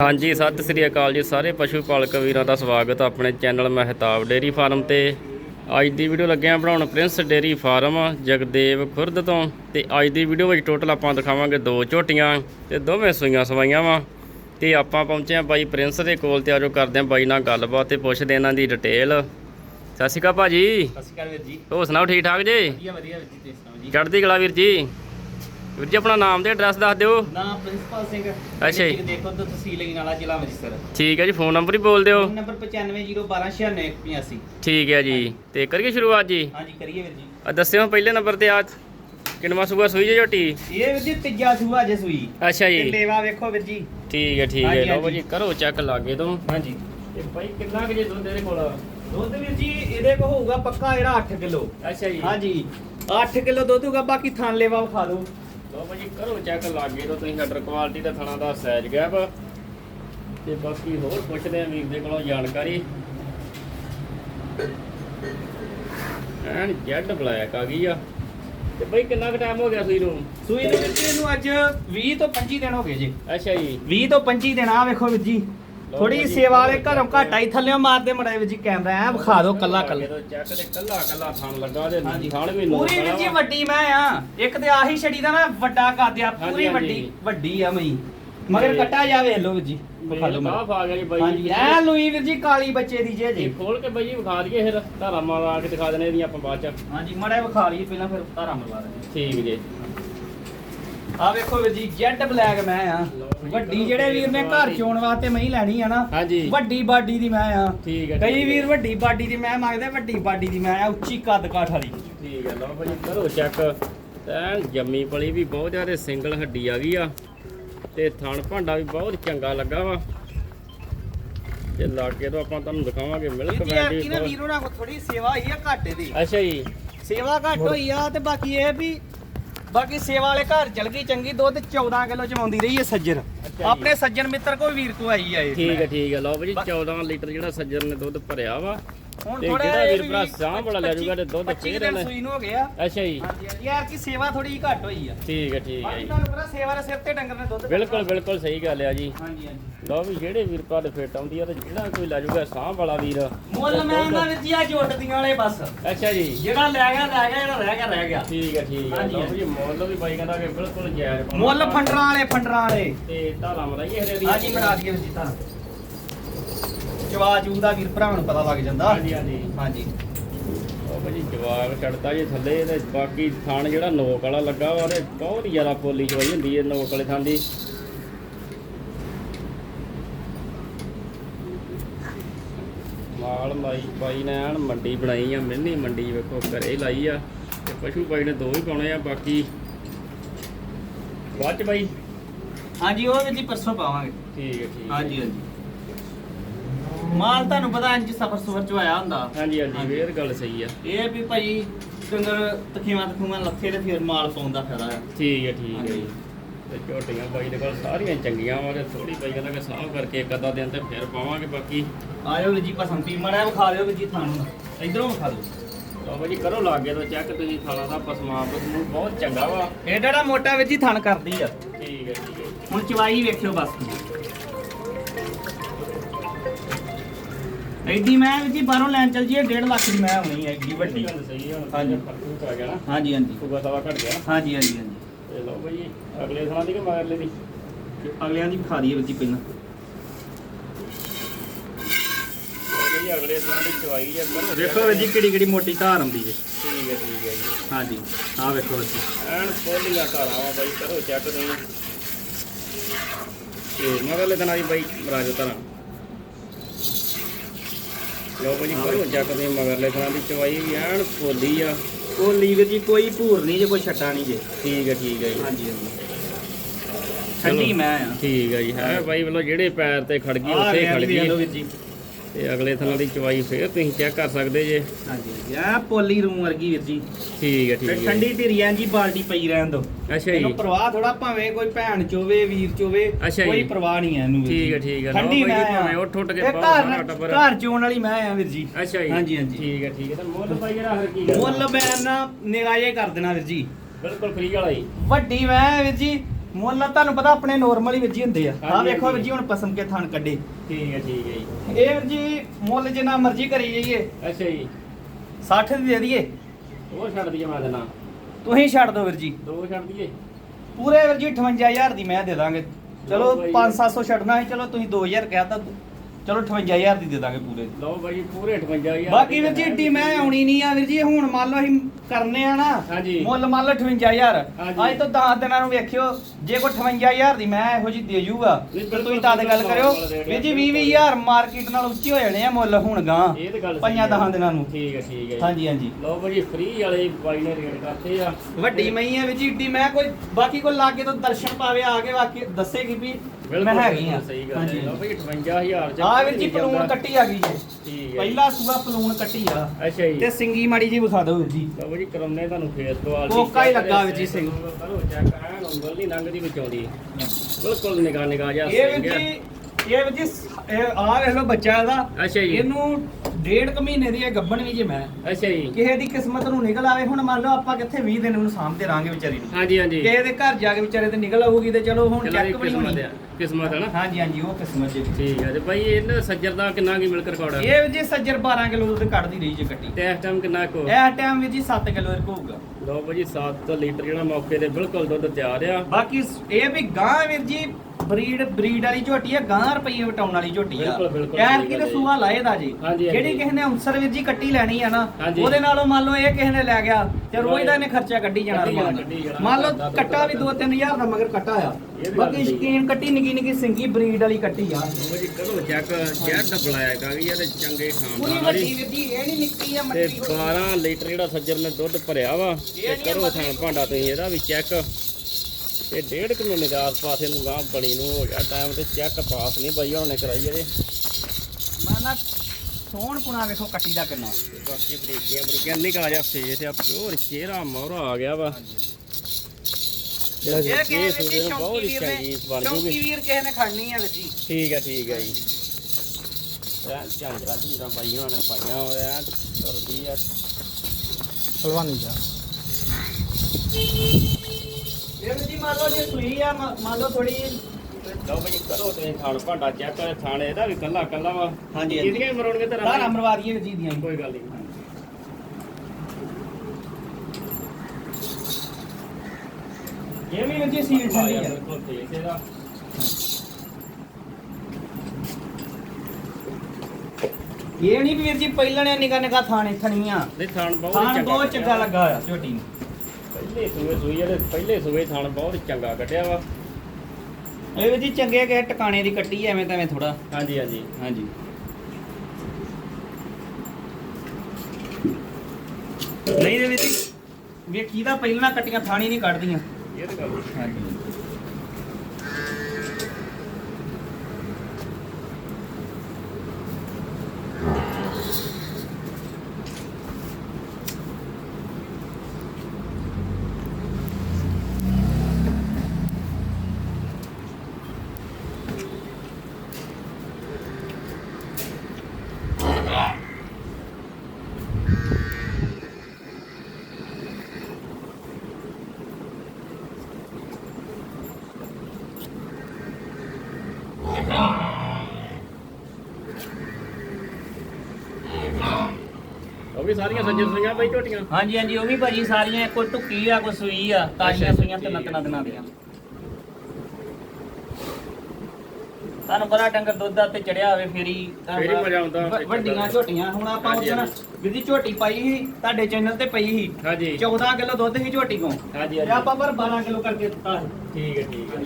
ਹਾਂਜੀ ਸਤਿ ਸ੍ਰੀ ਅਕਾਲ ਜੀ ਸਾਰੇ ਪਸ਼ੂ ਪਾਲਕ ਵੀਰਾਂ ਦਾ ਸਵਾਗਤ ਆਪਣੇ ਚੈਨਲ ਮਹਿਤਾਬ ਡੇਰੀ ਫਾਰਮ ਤੇ। ਅੱਜ ਦੀ ਵੀਡੀਓ ਲੱਗੇ ਆ ਬਣਾਉਣ prince dairy farm Jagdev Khurd ਤੋਂ। ਤੇ ਅੱਜ ਦੀ ਵੀਡੀਓ ਵਿੱਚ ਟੋਟਲ ਆਪਾਂ ਦਿਖਾਵਾਂਗੇ ਦੋ ਝੋਟੀਆਂ ਤੇ ਦੋਵੇਂ ਸੂਈਆਂ ਸਵਾਈਆਂ ਵਾ। ਤੇ ਆਪਾਂ ਪਹੁੰਚੇ ਆ ਬਾਈ ਪ੍ਰਿੰਸ ਦੇ ਕੋਲ ਤੇ ਆਜੋ ਕਰਦੇ ਆ ਬਾਈ ਨਾਲ ਗੱਲਬਾਤ ਤੇ ਪੁੱਛਦੇ ਇਹਨਾਂ ਦੀ ਡਿਟੇਲ ਸਤਿ ਸ਼੍ਰੀ ਅਕਾਲ ਭਾਜੀ ਸਤਿ ਸ਼੍ਰੀ ਅਕਾਲ ਵੀਰ ਜੀ। ਹੋਰ ਸੁਣਾਓ ਠੀਕ ਠਾਕ ਜੀ? ਵਧੀਆ ਵਧੀਆ ਵੀਰ ਜੀ ਤੁਸੀਂ ਸੁਣਾਓ ਜੀ? ਚੜ੍ਹਦੀ ਕਲਾ ਵੀਰ ਜੀ? ਵੀਰ ਜੀ ਆਪਣਾ ਨਾਮ ਤੇ ਐਡਰੈਸ ਦੱਸ ਦਿਓ। ਨਾਮ ਪ੍ਰਿੰਸੀਪਲ ਸਿੰਘ। ਅੱਛਾ ਜੀ। ਜੀ ਦੇਖੋ ਤਾਂ ਤਹਿਸੀਲ ਵਾਲਾ ਜ਼ਿਲ੍ਹਾ ਅੰਮ੍ਰਿਤਸਰ। ਠੀਕ ਹੈ ਜੀ ਫੋਨ ਨੰਬਰ ਹੀ ਬੋਲ ਦਿਓ। ਨੰਬਰ 9501296185 ਠੀਕ ਹੈ ਜੀ। ਤੇ ਕਰੀਏ ਸ਼ੁਰੂਆਤ ਜੀ? ਹਾਂਜੀ ਕਰੀਏ ਵੀਰ ਜੀ। ਆ ਦੱਸਿਓ ਪਹਿਲੇ ਨੰਬਰ ਤੇ ਆ ਕਿੰਨਵਾਂ ਸੂਆ ਸੂਈ ਜੇ ਝੋਟੀ? ਇਹ ਵੀਰ ਜੀ ਤੀਜਾ ਸੂਆ ਜੇ ਸੂਈ। ਅੱਛਾ ਜੀ। ਲੇਵਾ ਵੇਖੋ ਵੀਰ ਜੀ। ਠੀਕ ਹੈ ਠੀਕ ਹੈ। ਲਓ। ਜੀ ਕਰੋ ਚੈੱਕ ਲਾਗੇ ਤੋਂ। ਹਾਂਜੀ। ਤੇ ਭਾਈ ਕਿੰਨਾ ਕੁ ਜੇ ਦੁੱਧ ਇਹਦੇ ਕੋਲ? ਦੁੱਧ ਵੀਰ ਜੀ ਇਹਦੇ ਕੋ ਹੋਊਗਾ ਪੱਕਾ ਜਿਹੜਾ 8 ਕਿਲੋ। ਅੱਛਾ ਜੀ। ਹਾਂਜੀ। 8 ਕਿਲੋ ਦੁੱਧ ਹੋਊਗਾ ਬਾਕੀ ਥਾਂ ਲੇਵਾ ਵਿਖਾ ਦਿਓ। ਲਓ ਭਾਜੀ ਕਰੋ ਚੈੱਕ ਲਾਗੇ ਤੋਂ ਤੁਸੀਂ ਆਰਡਰ ਕੁਆਲਿਟੀ ਦਾ ਥਣਾ ਦਾ ਸਾਈਜ਼ ਗੈਪ ਤੇ ਬਾਕੀ ਹੋਰ ਪੁੱਛਦੇ ਆ ਵੀਰ ਦੇ ਕੋਲੋਂ ਜਾਣਕਾਰੀ। ਐਨ ਜੈਡ ਬਲੈਕ ਆ ਗਈ ਆ। ਤੇ ਭਾਈ ਕਿੰਨਾ ਕੁ ਟਾਈਮ ਹੋ ਗਿਆ ਸੂਈ ਨੂੰ? ਸੂਈ ਇਹਨੂੰ ਅੱਜ 20 ਤੋਂ 25 ਦਿਨ ਹੋ ਗਏ ਜੀ। ਅੱਛਾ ਜੀ। 20 ਤੋਂ 25 ਦਿਨ ਆ ਵੇਖੋ ਵੀਰ ਜੀ। ਥੋੜੀ ਸੇਵਾ ਵਾਲੇ ਘਰੋਂ ਘਾਟਾ ਹੀ ਥੱਲਿਓਂ ਮਾਰਦੇ ਮੜਾਏ ਵੀਰ ਜੀ ਕੈਮਰਾ ਐ ਵਿਖਾ ਦਿਓ ਕੱਲਾ ਕੱਲਾ। ਚੈੱਕ ਤੇ ਕੱਲਾ ਕੱਲਾ ਥਣ ਲੱਗਾ ਤੇ ਹਾਂਜੀ। ਥਣ ਵੀ ਪੂਰੀ ਵੀਰ ਜੀ ਵੱਡੀ ਮੈਂ ਆ। ਇੱਕ ਤੇ ਆਹੀ ਛੜੀ ਦਾ ਮੈਂ ਵੱਡਾ ਕਾਦਿਆ ਹਾਂਜੀ, ਪੂਰੀ ਹਾਂਜੀ। ਵੱਡੀ ਵੱਡੀ ਆ ਮਈ। ਮਗਰ ਤੇ- ਕੱਟਾ ਜਾਵੇ ਲੋ ਵੀਰ ਜੀ ਵਿਖਾ ਆ ਗਿਆ ਜੀ ਬਾਈ। ਹਾਂਜੀ ਐ ਲੂਈ ਵੀਰ ਜੀ ਕਾਲੀ ਬੱਚੇ ਦੀ ਜੇ ਇਹ ਜੀ ਖੋਲ ਕੇ ਬਾਈ ਜੀ ਵਿਖਾ ਦਈਏ ਫਿਰ ਧਾਰਾ ਮਾਰ ਕੇ ਦਿਖਾ ਦੇਣੇ ਇਹਦੀਆਂ ਆਪਾਂ ਬਾਅਦ ਚ। ਹਾਂਜੀ ਮੜਾ ਵਿਖਾ ਲਈਏ ਪਹਿਲਾਂ ਫਿਰ ਧਾਰਾ ਮਰਵਾ ਦੇ ਠੀਕ ਜੀ। ਆ ਵੇਖੋ ਵੀਰ ਜੀ ਜੈਡ ਬਲੈਕ ਮੈਂ ਆ। ਵੱਡੀ ਜਿਹੜੇ ਵੀਰ ਨੇ ਘਰ ਚੋਣ ਵਾਸਤੇ ਮਈ ਲੈਣੀ ਆ ਨਾ ਹਾਂਜੀ। ਵੱਡੀ ਬਾਡੀ ਦੀ ਮੈਂ ਆ। ਠੀਕ ਹੈ ਕਈ ਠੀਕ। ਵੀਰ ਵੱਡੀ ਬਾਡੀ ਦੀ ਮੈਂ ਮੰਗਦੇ ਵੱਡੀ ਬਾਡੀ ਦੀ ਮੈਂ ਆ ਉੱਚੀ ਕੱਦ ਕਾਠ ਵਾਲੀ। ਠੀਕ ਹੈ ਲਓ ਭਾਜੀ ਕਰੋ ਚੈੱਕ ਐਨ ਜੰਮੀ ਪਲੀ ਵੀ ਬਹੁਤ ਜ਼ਿਆਦਾ ਸਿੰਗਲ ਹੱਡੀ ਆ ਗਈ ਆ। ਤੇ ਥਣ ਭਾਂਡਾ ਵੀ ਬਹੁਤ ਚੰਗਾ ਲੱਗਾ ਵਾ। ਤੇ ਲਾਗੇ ਤੋਂ ਆਪਾਂ ਤੁਹਾਨੂੰ ਦਿਖਾਵਾਂਗੇ ਮਿਲਕ ਜੀ ਆ ਵੈਲੀ ਕੀ ਨਾ ਵੀਰੋ ਨਾਲ ਥੋੜੀ ਸੇਵਾ ਹੋਈ ਆ ਘਾਟੇ ਦੀ ਅੱਛਾ ਜੀ। ਸੇਵਾ ਘੱਟ ਹੋਈ ਆ ਤੇ ਬਾਕੀ ਇਹ ਵੀ ਬਾਕੀ ਸੇਵਾ ਵਾਲੇ ਘਰ ਚਲ ਗਈ ਚੰਗੀ ਦੁੱਧ 14 ਕਿਲੋ ਚਵਾਉਂਦੀ ਰਹੀ ਹੈ ਸੱਜਣ। ਜੀ। ਆਪਣੇ ਸੱਜਣ ਮਿੱਤਰ ਕੋ ਵੀਰ ਕੋ ਆਈ ਆ ਇਹ। ਠੀਕ ਹੈ ਠੀਕ ਹੈ। ਲਓ ਭਾਜੀ ਬਾ- 14 ਲੀਟਰ ਜਿਹੜਾ ਸੱਜਰ ਨੇ ਦੁੱਧ ਭਰਿਆ ਵਾ। ਹੁਣ ਤੇ ਥੋੜਾ ਜਿਹੜਾ ਵੀਰ ਭਰਾ ਸਾਂਭ ਵਾਲਾ ਲੈ ਜਾਊਗਾ ਤੇ ਦੁੱਧ 25 ਫੇਰ ਇਹਨੇ- ਸੂਈ ਨੂੰ ਹੋ ਗਿਆ। ਅੱਛਾ ਜੀ। ਯਾਰ ਕੀ ਸੇਵਾ ਥੋੜੀ ਘੱਟ ਹੋਈ ਆ। ਠੀਕ ਹੈ ਠੀਕ ਹੈ ਜੀ। ਤੁਹਾਨੂੰ ਪਤਾ ਸੇਵਾ ਦੇ ਸਿਰ ਤੇ ਡੰਗਰ ਨੇ ਦੁੱਧ ਬਿਲਕੁਲ ਬਿਲਕੁਲ ਸਹੀ ਗੱਲ ਆ ਜੀ। ਹਾਂਜੀ ਹਾਂਜੀ। ਲਓ ਵੀ ਜਿਹੜੇ ਵੀਰ ਭਰਾ ਦੇ ਫਿੱਟ ਆਉਂਦੀ ਆ ਤੇ ਜਿਹੜਾ ਕੋਈ ਲੈ ਜਾਊਗਾ ਸਾਂਭ ਵਾਲਾ ਵੀਰ। ਮੁੱਲ ਮੈਂ ਇਹਨਾਂ ਵਿੱਚ ਹੀ ਆ ਜੁੱਟਦੀਆਂ ਵਾਲੇ ਬਸ। ਅੱਛਾ ਜੀ। ਜਿਹੜਾ ਲੈ ਗਿਆ ਲੈ ਗਿਆ ਜਿਹੜਾ ਰਹਿ ਗਿਆ ਰਹਿ ਗਿਆ। ਠੀਕ ਹੈ ਠੀਕ ਹੈ ਲਓ ਵੀ ਮੁੱਲ ਵੀ ਬਾਈ ਕਹਿੰਦਾ ਕਿ ਬਿਲਕੁਲ ਜਾਇਜ਼। ਮੁੱਲ ਫੰਡਰਾਂ ਵਾਲੇ ਫੰਡਰਾਂ ਵਾਲੇ। ਤੇ ਧਾਰਾ ਮਰਾਈਏ ਹਰੇ ਦੀ ਹਾਂਜੀ ਬਣਾ ਦਈਏ ਜੀ ਤਾਂ ਜਵਾ ਜੂ ਦਾ ਵੀਰ ਭਰਾਵਾਂ ਨੂੰ ਪਤਾ ਲੱਗ ਜਾਂਦਾ। ਹਾਂਜੀ ਹਾਂਜੀ। ਹਾਂਜੀ। ਉਹ ਭਾਜੀ ਜਵਾਬ ਛੱਡਤਾ ਜੀ ਥੱਲੇ ਤੇ ਬਾਕੀ ਥਾਣ ਜਿਹੜਾ ਨੋਕ ਵਾਲਾ ਲੱਗਾ ਵਾ ਤੇ ਬਹੁਤ ਹੀ ਜ਼ਿਆਦਾ ਪੋਲੀ ਚਵਾਈ ਹੁੰਦੀ ਹੈ ਨੋਕ ਵਾਲੇ ਥਾਂ ਦੀ। ਮਾਲ ਮਾਈ ਬਾਈ ਨੇ ਐਨ ਮੰਡੀ ਬਣਾਈ ਆ ਮਿੰਨੀ ਮੰਡੀ ਵੇਖੋ ਘਰੇ ਲਾਈ ਆ ਤੇ ਪਸ਼ੂ ਬਾਈ ਨੇ ਦੋ ਹੀ ਪਾਉਣੇ ਆ ਬਾਕੀ ਬਾਅਦ ਚ ਬਾਈ। ਹਾਂਜੀ ਉਹ ਵੀ ਜੀ ਪਰਸੋਂ ਪਾਵਾਂਗੇ। ਠੀਕ ਹੈ ਠੀਕ ਹਾਂਜੀ ਹਾਂਜੀ। ਮਾਲ ਤੁਹਾਨੂੰ ਪਤਾ ਇੰਜ ਸਫਰ ਸੁਫਰ ਚ ਆਇਆ ਹੁੰਦਾ। ਹਾਂਜੀ ਹਾਂਜੀ। ਇਹ ਗੱਲ ਸਹੀ ਆ। ਇਹ ਵੀ ਭਾਈ ਡੰਗਰ ਤਖੀਵਾਂ ਤਖੂਆਂ ਲੱਥੇ ਤੇ ਫਿਰ ਮਾਲ ਪਾਉਣ ਦਾ ਫਾਇਦਾ ਹੈ ਠੀਕ ਹੈ ਠੀਕ ਹੈ ਜੀ। ਤੇ ਝੋਟੀਆਂ ਬਾਈ ਦੇ ਕੋਲ ਸਾਰੀਆਂ ਚੰਗੀਆਂ ਵਾ ਤੇ ਥੋੜੀ ਬਾਈ ਕਹਿੰਦਾ ਕਿ ਸਾਫ਼ ਕਰਕੇ ਇੱਕ ਅੱਧਾ ਦਿਨ ਤੇ ਫਿਰ ਪਾਵਾਂਗੇ ਬਾਕੀ। ਆਇਓ ਜੀ ਪਸੰਦ ਮੜਾ ਵਿਖਾ ਦਿਓ ਵੀ ਜੀ ਤੁਹਾਨੂੰ ਇਧਰੋਂ ਵਿਖਾ ਦਿਓ। ਲਓ ਬਾਈ ਜੀ ਕਰੋ ਲਾਗੇ ਤੋਂ ਚੈੱਕ ਤੁਸੀਂ ਥਾਣਾ ਦਾ ਪਸਮਾ ਪਸਮੂ ਬਹੁਤ ਚੰਗਾ ਵਾ। ਇਹ ਜਿਹੜਾ ਮੋਟਾ ਵੀ ਜੀ ਥਣ ਕਰਦੀ ਆ। ਠੀਕ ਹੈ ਠੀਕ ਹੈ ਹੁਣ ਚਵਾਈ ਵੇਖਿਓ ਬਸ। ਐਡੀ ਮੈਂ ਵੀ ਜੀ ਬਾਹਰੋਂ ਲੈਣ ਚੱਲ ਜੀਏ 1.5 ਲੱਖ ਦੀ ਮੈਂ ਹੋਣੀ ਹੈ ਐਡੀ ਵੱਡੀ। ਗੱਲ ਸਹੀ ਹੈ ਹੁਣ ਹਾਂਜੀ। ਫਰਕੂ ਪੈ ਗਿਆ ਨਾ। ਹਾਂਜੀ ਹਾਂਜੀ। ਸੂਗਾ ਤਵਾ ਘਟ ਗਿਆ। ਹਾਂਜੀ ਹਾਂਜੀ ਹਾਂਜੀ। ਤੇ ਲਓ ਬਾਈ ਜੀ ਅਗਲੇ ਥਾਂ ਦੀ ਕਿ ਮਗਰਲੇ ਦੀ? ਤੇ ਅਗਲਿਆਂ ਦੀ ਵਿਖਾ ਦਈਏ ਜੀ ਪਹਿਲਾਂ। ਲਓ ਬਾਈ ਅਗਲੇ ਥਾਂ ਦੀ ਚਵਾਈ ਜੇ ਕਰੋ ਵੇਖੋ ਵੀਰ ਜੀ ਕਿਹੜੀ ਕਿਹੜੀ ਮੋਟੀ ਧਾਰ ਆਉਂਦੀ ਹੈ। ਠੀਕ ਹੈ ਠੀਕ ਹੈ ਜੀ। ਹਾਂਜੀ ਆਹ ਵੇਖੋ ਵੀਰ ਜੀ। ਐਨ ਪੋਲੀਆਂ ਧਾਰਾਂ ਵਾ ਬਾਈ ਕਰੋ ਚੈੱਕ ਤੁਸੀਂ। ਤੇ ਮਗਰਲੇ ਦਿਨਾਂ ਦੀ ਬਾਈ ਰਾਜੋ ਧਾਰਾਂ। ਲਓ ਬਾਈ ਜੀ ਕਰੋ ਚੈੱਕ ਤੁਸੀਂ ਮਗਰਲੇ ਦਿਨਾਂ ਦੀ ਚਵਾਈ ਵੀ ਐਨ ਪੋਲੀ ਆ। ਉਹ ਲੀਵਰ ਜੀ ਕੋਈ ਭੂਰ ਨਹੀਂ ਜੇ ਕੋਈ ਛੱਟਾ ਨਹੀਂ ਜੇ। ਠੀਕ ਹੈ ਠੀਕ ਹੈ ਜੀ। ਹਾਂਜੀ ਹਾਂਜੀ। ਠੰਡੀ ਮੈਂ ਆ। ਠੀਕ ਹੈ ਜੀ ਹੈ ਬਾਈ ਵੱਲੋਂ ਜਿਹੜੇ ਪੈਰ ਤੇ ਖੜ ਗਈ ਉੱਥੇ ਖੜ ਵੀਰ ਜੀ। ਤੇ ਅਗਲੇ ਥਾਂ ਦੀ ਚਵਾਈ ਫੇਰ ਤੁਸੀਂ ਚੈੱਕ ਕਰ ਸਕਦੇ ਜੇ। ਹਾਂਜੀ ਆ ਪੋਲੀ ਰੂਮ ਵਰਗੀ ਵੀਰ ਜੀ। ਠੀਕ ਹੈ ਤੇ ਠੀਕ ਹੈ। ਠੰਡੀ ਧੀਰੀਆਂ ਜੀ ਬਾਲਟੀ ਪਈ ਰਹਿਣ ਦੋ ਅੱਛਾ ਇਹਨੂੰ ਜੀ। ਪ੍ਰਵਾਹ ਥੋੜਾ ਭਾਵੇਂ ਕੋਈ ਭੈਣ ਚੋਵੇ ਵੀਰ ਚੋਵੇ ਅੱਛਾ ਕੋਈ ਜੀ। ਪ੍ਰਵਾਹ ਨਹੀਂ ਹੈ ਇਹਨੂੰ ਵੀਰ ਠੀਕ ਜੀ। ਹੈ ਠੀਕ ਹੈ। ਲਓ ਠੰਡੀ ਬਾਈ ਜੀ, ਮੈਂ ਆ। ਭਾਵੇਂ ਉੱਠ ਉੱਠ ਕੇ ਇਹ ਪਾਓ ਘਰ ਸਾਰਾ ਟੱਬਰ। ਘਰ ਚੋਣ ਵਾਲੀ ਮੈਂ ਆ ਵੀਰ ਜੀ। ਅੱਛਾ ਜੀ। ਹਾਂਜੀ, ਹਾਂਜੀ। ਠੀਕ ਹੈ ਠੀਕ ਹੈ। ਤਾਂ ਮੁੱਲ ਬਾਈ ਜਿਹੜਾ ਹਰ ਕੀ ਕਰਨਾ? ਮੁੱਲ ਬੈਨ ਨਾ ਨਿਗਾਹੇ ਕਰ ਦੇਣਾ ਵੀਰ ਜੀ। ਬਿਲਕੁਲ ਫ੍ਰੀ ਵਾਲਾ ਹੀ ਵੱਡੀ ਮੈਂ ਵੀਰ ਜੀ ਮੁੱਲ ਤੁਹਾਨੂੰ ਪਤਾ ਆਪਣੇ ਨੋਰਮਲ ਹੀ ਵਿੱਜੀ ਹੁੰਦੇ ਆ। ਆ ਵੇਖੋ ਹਾਂਜੀ। ਵਿੱਜੀ ਹੁਣ ਪਸਮ ਕੇ ਥਣ ਕੱਢੇ। ਠੀਕ ਹੈ ਠੀਕ ਹੈ ਜੀ। ਇਹ ਵੀਰ ਜੀ ਮੁੱਲ ਜਿੰਨਾ ਮਰਜ਼ੀ ਕਰੀ ਜਾਈਏ। ਅੱਛਾ ਜੀ। 60 ਦੀ ਦੇ ਦਈਏ। ਉਹ ਛੱਡ ਦਈਏ ਮੈਂ ਦੇਣਾ। ਤੁਸੀਂ ਛੱਡ ਦਿਓ ਵੀਰ ਜੀ। ਦੋ ਛੱਡ ਦਈਏ। ਪੂਰੇ ਵੀਰ ਜੀ 58000 ਦੀ ਮੈਂ ਦੇ ਦਾਂਗੇ। ਚਲੋ ਲਓ ਬਾਈ। 5-700 ਛੱਡਣਾ ਸੀ ਚਲੋ ਤੁਸੀਂ 2000 ਕਹਿਤਾ। ਚਲੋ 58000 ਦੀ ਦੇ ਦਾਂਗੇ ਪੂਰੇ ਲਓ ਬਾਈ ਪੂਰੇ 58000 ਬਾਕੀ ਵੀਰ ਜੀ ਏਡੀ ਮੈਂ ਆਉਣੀ ਨਹੀਂ ਆ ਵੀਰ ਜੀ ਹੁਣ ਮੰਨ ਲਓ ਅਸੀਂ ਕਰਨੇ ਆ ਨਾ ਹਾਂਜੀ। ਮੁੱਲ ਮੰਨ ਲਓ 58000 ਹਾਂਜੀ। ਅੱਜ ਤੋਂ 10 ਦਿਨਾਂ ਨੂੰ ਵੇਖਿਓ ਜੇ ਕੋਈ 58000 ਦੀ ਮੈਂ ਇਹੋ ਜੀ ਦੇ ਜੂਗਾ ਬਿਲਕੁਲ ਤੁਸੀਂ ਤਾਂ ਗੱਲ ਕਰਿਓ ਬਿਲਕੁਲ ਵੀਰ ਜੀ ਬਿਲਕੁਲ। 20000 ਮਾਰਕੀਟ ਨਾਲ ਉੱਚੇ ਹੋ ਜਾਣੇ ਆ ਮੁੱਲ ਹੁਣ ਗਾਂ ਇਹ ਤੇ ਗੱਲ ਸਹੀ ਪੰਜਾਂ ਹੈ। ਦਹਾਂ ਦਿਨਾਂ ਨੂੰ ਠੀਕ ਹੈ ਠੀਕ ਹੈ। ਹਾਂਜੀ ਹਾਂਜੀ ਲਓ ਬਾਈ ਫ੍ਰੀ ਵਾਲੇ ਬਾਈ ਨੇ ਰੇਟ ਕਰਤੇ ਆ ਵੱਡੀ ਮਈ ਹੈ ਵੀਰ ਜੀ ਏਡੀ ਮੈਂ ਕੋਈ ਬਾਕੀ ਕੋਈ ਲਾਗੇ ਤੋਂ ਦਰਸ਼ਨ ਪਾਵੇ ਆ ਕੇ ਬਾਕੀ ਦੱਸੇਗੀ ਵੀ ਮੈਂ ਹੈਗੀ ਆ ਸਹੀ ਗੱਲ ਹੈ ਲਓ ਬਾਈ 58000 ਚ ਆ ਵੀਰ ਜੀ ਪਲੂਣ। ਕੱਟੀ ਆ ਗਈ ਜੀ। ਠੀਕ ਹੈ। ਪਹਿਲਾ ਸੂਆ ਪਲੂਣ ਕੱਟੀ ਆ। ਅੱਛਾ ਜੀ। ਤੇ ਸਿੰਗੀ ਮਾੜੀ ਜੀ ਵਿਖਾ ਦਿਓ ਵੀਰ ਜੀ। ਲਓ ਜੀ ਕਰਾਉਨੇ ਤੁਹਾਨੂੰ ਫੇਸ ਕੁਆਲਿਟੀ ਕੋਕਾ ਹੀ ਲੱਗਾ ਵਿੱਚ ਹੀ ਸਿੰਘ। ਕਰੋ ਚੈੱਕ। ਐਨ ਉਂਗਲ ਨਹੀਂ ਲੰਘਦੀ ਵਿੱਚ ਆਉਂਦੀ। ਬਿਲਕੁਲ ਨਿਗਾਹ ਨਿਗਾਹ ਜਿਹਾ ਇਹ ਵੀਰ। ਜੀ ਇਹ ਵੀਰ ਜੀ ਆ ਵੇਖ ਲਓ ਬੱਚਾ ਇਹਦਾ। ਅੱਛਾ ਜੀ। ਇਹਨੂੰ ਡੇਢ ਕੁ ਮਹੀਨੇ ਦੀ ਇਹ ਗੱਭਣ ਵੀ ਜੇ ਮੈਂ। ਅੱਛਾ ਜੀ। ਕਿਸੇ ਦੀ ਕਿਸਮਤ ਨੂੰ ਨਿਕਲ ਆਵੇ ਹੁਣ ਮੰਨ ਲਓ ਆਪਾਂ ਕਿੱਥੇ 20 ਦਿਨ ਉਹਨੂੰ ਸਾਂਭਦੇ ਰਾਂਗੇ ਵਿਚਾਰੀ ਨੂੰ। ਹਾਂਜੀ ਹਾਂਜੀ। ਕਿਸੇ ਦੇ ਘਰ ਜਾ ਕੇ ਵਿਚਾਰੇ ਤੇ ਨਿਕਲ ਆਊਗੀ ਤੇ ਚਲੋ ਹੁਣ ਚੈੱਕ ਵੀ ਹੋਣੀ। ਹੈ ਕਿਸਮਤ ਹੈ ਨਾ। ਹਾਂਜੀ ਹਾਂਜੀ ਉਹ ਕਿਸਮਤ ਜੀ। ਠੀਕ ਹੈ ਤੇ ਭਾਈ ਇਹਨਾਂ ਸੱਜਰ ਦਾ ਕਿੰਨਾ ਕੀ ਮਿਲਕ ਰਿਕਾਰਡ ਹੈ ਇਹ ਜੀ ਸੱਜਰ 12 ਕਿਲੋ ਦੁੱਧ ਕੱਢਦੀ ਰਹੀ ਜੇ ਕੱਟੀ ਤੇ ਇਸ ਟਾਈਮ ਕਿੰਨਾ ਕੋ ਇਹ ਟਾਈਮ ਵੀਰ ਜੀ 7 ਕਿਲੋ ਰਕ ਹੋਊਗਾ। ਲਓ ਭਾਜੀ 7 ਲੀਟਰ ਜਿਹੜਾ ਮੌਕੇ ਤੇ ਬਿਲਕੁਲ ਦੁੱਧ ਤਿਆਰ ਆ ਬਾਕੀ ਇਹ ਵੀ ਗਾਂ ਵੀਰ ਜੀ ਬਰੀਡ ਬਰੀਡ ਵਾਲੀ ਝੋਟੀ ਆ ਗਾਂ ਰੁਪਈਏ ਵਟਾਉਣ ਵਾਲੀ ਝੋਟੀ ਆ ਬਿਲਕੁਲ, ਬਿਲਕੁਲ, ਸਹੀ ਗੱਲ ਹੈ ਸੂਆ ਲਾਏ ਦਾ ਜੀ ਹਾਂਜੀ, ਹਾਂਜੀ। ਜਿਹੜੀ ਕਿਸੇ ਨੇ ਅੰਸਰ ਵੀਰ ਜੀ ਕੱਟੀ ਲੈਣੀ ਆ ਨਾ ਹਾਂਜੀ। ਉਹਦੇ ਨਾਲੋਂ ਮੰਨ ਲਓ ਇਹ ਕਿਸੇ ਨੇ ਲੈ ਗਿਆ ਤੇ ਰੋਜ਼ ਦਾ ਇਹਨੇ ਖਰਚਾ ਕੱਢੀ ਜਾਣਾ ਰਮਾਨ। ਮੰਨ ਲਓ ਕੱਟਾ ਵੀ 2-3000 ਦਾ ਮਗਰ ਕੱਟਾ ਆ। ਬਾਕੀ। ਸ਼ਕੀਨ ਕੱਟੀ ਨਿੱਕੀ ਨਿੱਕੀ ਸਿੰਗੀ ਬਰੀਡ ਵਾਲੀ ਕੱਟੀ ਆ। ਲਓ ਭਾਜੀ ਕਰੋ ਚੈੱਕ ਜੈਡ ਬੁਲਾਇਆ ਹੈਗਾ ਵੀ ਇਹਦੇ ਚੰਗੇ ਪੂਰੀ ਖਾਨਦਾਨ ਵੱਡੀ ਵਾਲੀ। ਵੀਰ ਜੀ ਇਹ ਨਹੀਂ ਨਿੱਕੀ ਆ ਤੇ ਮੱਟੀ 12 ਲੀਟਰ ਜਿਹੜਾ ਸੱਜਰ ਨੇ ਦੁੱਧ ਭਰਿਆ ਵਾ ਤੇ ਕਰੋ ਥਾਂ ਭਾਂਡਾ ਤੁਸੀਂ ਇਹਦਾ ਵੀ ਚੈੱਕ ਤੇ ਡੇਢ ਕੁ ਮਹੀਨੇ ਦੇ ਆਸ-ਪਾਸ ਇਹਨੂੰ ਗਾਂ ਬਣੀ ਨੂੰ ਹੋ ਗਿਆ। ਟਾਈਮ ਤੇ ਚੈੱਕ ਪਾਸ ਨਹੀਂ ਬਾਈ ਉਹਨੇ ਕਰਾਈ ਇਹਦੇ। ਮੈਂ ਨਾ ਸੋਹਣ ਪੁਣਾ ਵੇਖੋ ਕੱਟੀ ਦਾ ਕਿੰਨਾ। ਬਾਕੀ ਬਰੀਕੀਆਂ ਬਰੀਕੀਆਂ ਨਿਕਾ ਜਾ ਫੇਸ ਆ ਪਿਓਰ ਚਿਹਰਾ ਮੋਹਰਾ ਆ ਗਿਆ ਵਾ। ਇਹ ਇਹ ਕਿਸੇ ਨੇ ਸੂਬੇ ਜੀ ਨੂੰ ਬਹੁਤ ਸ਼ੌਂਕੀ ਹੀ ਵੀਰ ਚੰਗੀ ਨੇ ਬਣ ਸ਼ੌਂਕੀ ਜੂਗੀ ਵੀਰ ਕਿਸੇ ਨੇ ਖੜਨੀ ਆ ਵੀਰ ਜੀ। ਠੀਕ ਜੀ। ਉਹਨਾਂ ਨੇ ਪਾਈਆਂ ਹੋਇਆ ਆ। ਇਹ ਜੀ। ਮੰਨ ਲਓ ਜੇ ਸੂਈ ਆ ਮੰਨ ਲਓ ਥੋੜੀ ਲਓ ਬਈ ਕਰੋ ਤੇ ਥਾਣ ਭਾਂਡਾ ਚੈੱਕ ਕਰ ਥਾਣ ਇਹਦਾ ਵੀ ਕੱਲਾ ਕੱਲਾ ਵਾ। ਹਾਂਜੀ, ਹਾਂਜੀ। ਇਹਦੀਆਂ ਵੀ ਮਰੋਣਗੇ ਤੇ ਧਾਰਾ ਮਰਵਾ ਦਈਏ ਵੀਰ ਜੀ। ਦੀਆਂ ਕੋਈ ਗੱਲ ਨਹੀਂ। ਇਹ ਵੀ ਵੀਰ ਜੀ ਸੀਲ ਠੰਡੀ ਆ ਬਿਲਕੁਲ ਠੀਕ ਇਹਦਾ। ਇਹ ਨਹੀਂ ਵੀ ਵੀਰ ਜੀ ਪਹਿਲਾਂ ਨੇ ਨਿਕਾ ਨਿਕਾ ਥਾਣੇ ਥਣੀਆਂ ਨਹੀਂ ਥਾਣ ਬਹੁਤ ਥਾਣ ਚੰਗਾ ਬਹੁਤ ਚੰਗਾ ਲੱਗਾ ਆ ਝੋਟੀ ਨੂੰ ਪਹਿਲੇ ਸੂਏ ਸੂਈ ਇਹਦੇ ਪਹਿਲੇ ਸੂਏ ਥਾਣ ਬਹੁਤ ਚੰਗਾ ਕੱਢਿਆ ਵਾ। ਇਹ ਜੀ ਚੰਗੇ ਕਿਸੇ ਟਿਕਾਣੇ ਦੀ ਕੱਟੀ ਐਵੇਂ ਤਵੇਂ ਥੋੜਾ ਹਾਂਜੀ ਹਾਂਜੀ। ਹਾਂਜੀ। ਨਹੀਂ ਦੇ ਜੀ ਵੇਖੀ ਦਾ ਪਹਿਲਾਂ ਕੱਟੀਆਂ ਥਾਣੀ ਨਹੀਂ ਕੱਢਦੀਆਂ। ਇਹ ਤਾਂ ਗੱਲ ਹਾਂਜੀ। ਉਹ ਵੀ ਸਾਰੀਆਂ ਸੱਜਰ ਸੂਈਆਂ ਬਈ ਝੋਟੀਆਂ। ਹਾਂਜੀ ਹਾਂਜੀ ਉਹ ਵੀ ਭਾਜੀ ਸਾਰੀਆਂ ਕੋਈ ਟੁੱਕੀ ਆ ਕੋਈ ਸੂਈ ਆ ਤਾਜ਼ੀਆਂ ਅੱਛਾ, ਸੂਈਆਂ ਤਿੰਨਾਂ ਠੀਕ ਤਿੰਨਾਂ ਦਿਨਾਂ ਦੀਆਂ। ਤੁਹਾਨੂੰ ਬੜਾ ਡੰਗਰ ਦੁੱਧ ਦਾ ਤੇ ਚੜਿਆ ਹੋਵੇ ਫੇਰੀ ਤੁਹਾਨੂੰ ਫੇਰ ਹੀ ਮਜ਼ਾ ਆਉਂਦਾ ਵ- ਵੱਡੀਆਂ ਝੋਟੀਆਂ ਹੁਣ ਆਪਾਂ ਹਾਂਜੀ, ਉਦੋਂ ਹਾਂਜੀ। ਝੋਟੀ ਪਾਈ ਸੀ ਤੁਹਾਡੇ ਚੈਨਲ ਤੇ ਪਈ ਸੀ। ਹਾਂਜੀ। 14 ਕਿਲੋ ਦੁੱਧ ਸੀ ਝੋਟੀ ਕੋਲ ਹਾਂਜੀ ਤੇ ਹਾਂਜੀ। ਆਪਾਂ ਪਰ 12 ਕਿਲੋ ਕਰਕੇ ਦਿੱਤਾ ਸੀ। ਠੀਕ ਹੈ ਠੀਕ ਹੈ।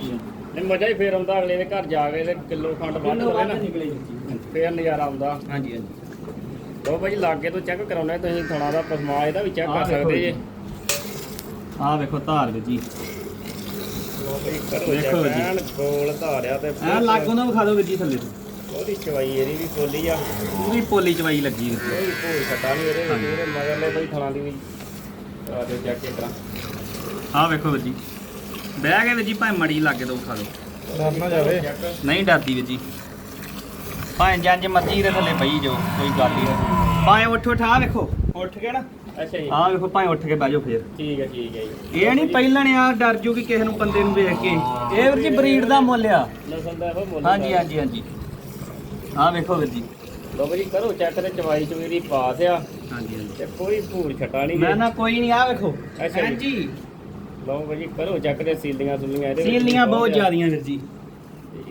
ਨਹੀਂ ਮਜ਼ਾ ਹੀ ਫੇਰ ਆਉਂਦਾ ਅਗਲੇ ਦੇ ਘਰ ਜਾ ਕੇ ਤੇ ਕਿਲੋ ਖੰਡ ਵੱਧ ਕਿਲੋ ਹੋਵੇ ਵੱਧ ਨਾ। ਨਿਕਲੇ ਜੀ। ਫੇਰ ਨਜ਼ਾਰਾ ਆਉਂਦਾ। ਹਾਂਜੀ ਹਾਂਜੀ। ਲਓ ਭਾਈ ਲਾਗੇ ਤੋਂ ਚੈੱਕ ਕਰਾਉਣਾ ਤੁਸੀਂ ਥੋੜਾ ਦਾ ਪਸਮਾ ਇਹਦਾ ਵੀ ਚੈੱਕ ਕਰ ਸਕਦੇ ਜੀ। ਆਹ ਵੇਖੋ ਧਾਰ ਵਿੱਚ ਜੀ। ਲਓ ਭਾਈ ਕਰੋ ਚੈੱਕ ਜੀ। ਐਨ ਗੋਲ ਧਾਰਿਆ ਤੇ ਐ ਲਾਗੋਂ ਦਾ ਵਿਖਾ ਦਿਓ ਵੀਰ ਜੀ ਥੱਲੇ ਤੋਂ। ਉਹਦੀ ਚਵਾਈ ਇਹਦੀ ਵੀ ਕੋਲੀ ਆ। ਪੂਰੀ ਪੋਲੀ ਚਵਾਈ ਲੱਗੀ ਜੀ। ਕੋਈ ਕੋਈ ਛੱਟਾ ਨਹੀਂ ਇਹਦੇ ਵਿੱਚ। ਇਹਦੇ ਮਗਰਲੇ ਬਈ ਥਣਾ ਦੀ ਵੀ। ਆ ਤੇ ਚੈੱਕ ਤਰ੍ਹਾਂ। ਆਹ ਵੇਖੋ ਵੀਰ ਜੀ। ਬਹਿ ਕੇ ਵੀਰ ਜੀ ਭਾਵੇਂ ਮੜੀ ਲਾਗੇ ਤੋਂ ਵਿਖਾ ਦਿਓ। ਡਰ ਨਾ ਜਾਵੇ। ਨਹੀਂ ਡਰਦੀ ਵੀਰ ਜੀ। ਭਾਵੇਂ ਜੰਜ ਮਰਜ਼ੀ ਦੇ ਥੱਲੇ ਪਈ ਜੋ ਕੋਈ ਗੱਲ ਹੀ ਨਹੀਂ ਭਾਵੇਂ ਉੱਠ ਉੱਠ ਵੇਖੋ। ਉੱਠ ਕੇ ਨਾ। ਅੱਛਾ ਜੀ। ਆਹ ਵੇਖੋ ਭਾਵੇਂ ਉੱਠ ਕੇ ਬਹਿ ਜਾਓ ਫੇਰ। ਠੀਕ ਹੈ ਠੀਕ ਹੈ ਜੀ। ਇਹ ਨਹੀਂ ਪਹਿਲਾਂ ਨੇ ਆ ਡਰ ਜੂਗੀ ਕਿਸੇ ਨੂੰ ਬੰਦੇ ਨੂੰ ਵੇਖ ਕੇ। ਇਹ ਵੀਰ ਜੀ ਬਰੀਡ ਦਾ ਮੁੱਲ ਆ। ਨਸਲ ਦਾ ਇਹੋ ਮੁੱਲ ਹਾਂਜੀ ਹਾਂਜੀ ਹਾਂਜੀ। ਆਹ ਵੇਖੋ ਵੀਰ ਜੀ। ਲੋ ਭਾਜੀ ਕਰੋ ਚੈੱਕ ਤੇ ਚਵਾਈ ਚਵੇਰੀ ਪਾਸ ਆ। ਹਾਂਜੀ ਹਾਂਜੀ। ਤੇ ਕੋਈ ਭੂੜ ਛਟਾ ਨਹੀਂ ਮੈਂ ਨਾ ਕੋਈ ਨਹੀਂ ਆ ਵੇਖੋ। ਅੱਛਾ ਜੀ। ਹਾਂਜੀ। ਲੋ ਭਾਜੀ ਕਰੋ ਚੈੱਕ ਤੇ ਸੀਲੀਆਂ ਸੁਲੀਆਂ ਇਹਦੇ ਸੀਲੀਆਂ ਬਹੁਤ। ਜ਼ਿਆਦੀਆਂ ਵੀਰ ਜੀ।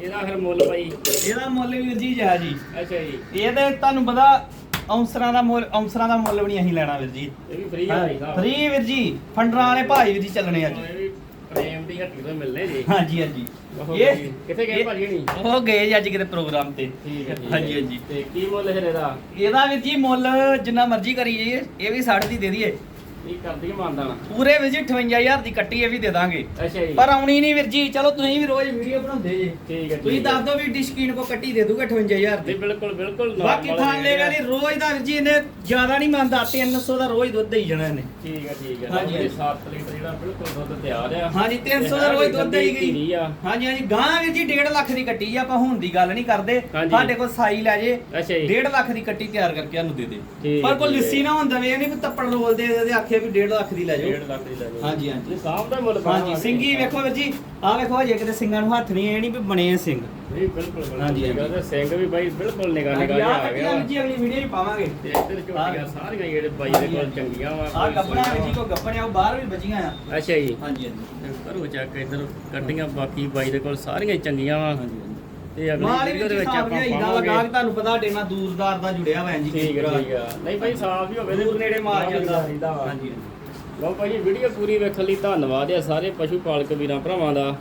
ਇਹਦਾ ਫਿਰ ਮੁੱਲ ਭਾਈ? ਇਹਦਾ ਮੁੱਲ ਵੀ ਵੀਰ ਜੀ ਜਾ ਜੀ। ਅੱਛਾ ਜੀ। ਇਹ ਤੇ ਤੁਹਾਨੂੰ ਪਤਾ ਔਂਸਰਾਂ ਦਾ ਮੁੱਲ ਔਂਸਰਾਂ ਦਾ ਮੁੱਲ ਵੀ ਨਹੀਂ ਅਸੀਂ ਲੈਣਾ ਵੀਰ ਜੀ। ਇਹ ਵੀ ਫ੍ਰੀ ਆ ਭਾਈ ਸਾਹਿਬ। ਫ੍ਰੀ ਵੀਰ ਜੀ ਫੰਡਰਾਂ ਵਾਲੇ ਭਾਈ ਵੀਰ ਜੀ ਚੱਲਣੇ ਅੱਜ। ਇਹ ਵੀ ਪ੍ਰੇਮ ਦੀ ਹੱਟੀ ਤੋਂ ਮਿਲਨੇ ਜੀ। ਹਾਂਜੀ ਹਾਂਜੀ। ਉਹ ਇਹ ਭਾਜੀ, ਕਿੱਥੇ ਗਏ ਇਹ- ਭਾਜੀ ਹਣੀ? ਉਹ ਗਏ ਜੀ ਅੱਜ ਕਿਤੇ ਪ੍ਰੋਗਰਾਮ ਤੇ। ਠੀਕ ਹੈ ਠੀਕ ਹਾਂਜੀ, ਹੈ। ਹਾਂਜੀ। ਤੇ ਕੀ ਮੁੱਲ ਇਹਦਾ? ਇਹਦਾ ਵੀਰ ਜੀ ਮੁੱਲ ਜਿੰਨਾ ਮਰਜ਼ੀ ਕਰੀ ਜਾਈਏ ਇਹ ਵੀ 60 ਦੀ ਦੇ ਦਈਏ। ਕਰਦੀ ਪੂਰੇ ਵੀਰ ਜੀ 58000 ਦੀ ਕੱਟੀ ਇਹ ਵੀ ਦੇ ਦਾਂਗੇ। ਅੱਛਾ ਜੀ। ਪਰ ਆਉਣੀ ਨਹੀਂ ਵੀਰ ਜੀ ਚਲੋ ਤੁਸੀਂ ਵੀ ਰੋਜ਼ ਵੀਡੀਓ ਬਣਾਉਂਦੇ ਜੇ। ਠੀਕ ਹੈ ਤੁਸੀਂ। ਦੱਸ ਦਿਓ ਵੀ ਡਿਸ਼ਕੀਨ ਕੋ ਕੱਟੀ ਦੇ ਦੂਗਾ 58000 ਜੀ ਦੀ। ਬਿਲਕੁਲ ਬਿਲਕੁਲ ਬਾਕੀ ਥਾਂ ਲੈ। ਵਾਲੀ ਰੋਜ਼ ਦਾ ਵੀਰ ਜੀ ਇਹਨੇ ਜ਼ਿਆਦਾ ਨਹੀਂ ਮੰਨਦਾ 300 ਦਾ ਰੋਜ਼ ਦੁੱਧ ਦੇਈ ਜਾਣਾ ਇਹਨੇ। ਠੀਕ ਹੈ ਠੀਕ ਹੈ। ਹਾਂਜੀ। 7 ਲੀਟਰ ਜਿਹੜਾ ਬਿਲਕੁਲ ਦੁੱਧ ਤਿਆਰ ਆ। ਹਾਂਜੀ 300 ਦਾ ਰੋਜ਼ ਦੁੱਧ ਦੇਈ ਗਈ। ਆ। ਹਾਂਜੀ ਹਾਂਜੀ ਗਾਂ ਵੀਰ ਜੀ 1.5 ਲੱਖ ਦੀ ਕੱਟੀ ਆਪਾਂ ਹੁਣ ਦੀ ਗੱਲ ਨਹੀਂ ਕਰਦੇ। ਹਾਂਜੀ। ਸਾਡੇ ਕੋਲ ਸਾਈ ਲੈ ਜੇ ਅੱਛਾ ਜੀ। 1.5 ਲੱਖ ਦੀ ਕੱਟੀ ਤਿਆਰ ਕਰਕੇ ਸਾਨੂੰ ਦੇ ਦੇ। ਪਰ ਕੋਈ। ਲਿੱਸੀ ਨਾ ਹੁੰਦਾ ਵੇ ਨਹੀਂ ਕੋਈ ਤੱਪੜ ਰੋਲ ਦੇ ਦੇ ਆਖੇ ਵੀ 1.5 ਲੱਖ ਦੀ ਲੈ ਜਾਓ। 1.5 ਲੱਖ ਦੀ ਲੈ ਜਾਓ। ਹਾਂਜੀ, ਹਾਂਜੀ। ਦਾ ਮੁੱਲ ਹਾਂਜੀ ਸਿੰਗੀ ਵੇਖੋ ਵੀਰ ਜੀ ਆਹ ਵੇਖੋ ਜੇ ਕਿਤੇ ਸਿੰਘਾਂ ਨੂੰ ਹੱਥ ਨਹੀਂ ਇਹ ਨਹੀਂ ਵੀ ਬਣੇ ਸਿੰਘ ਨਹੀਂ ਬਿਲਕੁਲ ਬਿਲਕੁਲ। ਹਾਂਜੀ, ਠੀਕ ਆ, ਹਾਂਜੀ। ਤੇ ਸਿੰਘ ਵੀ ਬਾਈ ਬਿਲਕੁਲ ਨਿਗਾ ਨਿਗਾ ਹਾਂਜੀ, ਜਿਹਾ ਆਹ ਆ ਕੱਟੀਆਂ ਗਿਆ। ਵੀਰ ਜੀ ਅਗਲੀ ਵੀਡੀਓ 'ਚ ਪਾਵਾਂਗੇ। ਤੇ ਇੱਧਰ ਝੋਟੀਆਂ ਸਾਰੀਆਂ ਜਿਹੜੇ ਬਾਈ ਦੇ ਕੋਲ ਚੰਗੀਆਂ ਵਾ ਆਹ ਗੱਪਣਾ ਵੀਰ ਜੀ ਕੋ ਗੱਪਣਿਆ ਉਹ ਬਾਹਰ ਵੀ ਬਚੀਆਂ ਆ। ਅੱਛਾ ਜੀ। ਹਾਂਜੀ ਹਾਂਜੀ। ਕਰੋ ਚੱਕ ਇੱਧਰ ਕੱਟੀਆਂ ਬਾਕੀ ਬਾਈ ਦੇ ਕੋਲ ਸਾਰੀਆਂ ਹੀ ਚੰਗੀਆਂ ਵਾ। ਹਾਂਜੀ ਤੇ ਅਗਲੀ ਮਾਲ ਵੀਡੀਓ ਵੀ ਦੇ ਵਿੱਚ ਹਿਸਾਬ ਆਪਾਂ ਲਿਆਈ ਦਾ ਪਾਵਾਂਗੇ। ਲਗਾ ਤੁਹਾਨੂੰ ਪਤਾ ਸਾਡੇ ਨਾਲ ਦੂਰਦਾਰ ਦਾ ਜੁੜਿਆ ਹੋਇਆ ਜੀ ਠੀਕ ਹੈ ਠੀਕ ਆ। ਨਹੀਂ ਭਾਈ ਸਾਫ਼ ਹੀ ਹੋਵੇ ਤੇ ਦੂਰ ਨੇੜੇ ਮਾਰ ਜਾਂਦਾ ਰਹਿੰਦਾ ਵਾ। ਹਾਂਜੀ ਲਓ ਭਾਈ ਵੀਡੀਓ ਪੂਰੀ ਵੇਖਣ ਲਈ ਧੰਨਵਾਦ ਆ ਸਾਰੇ ਪਸ਼ੂ ਪਾਲਕ ਵੀਰਾਂ ਭਰਾਵਾਂ ਦਾ।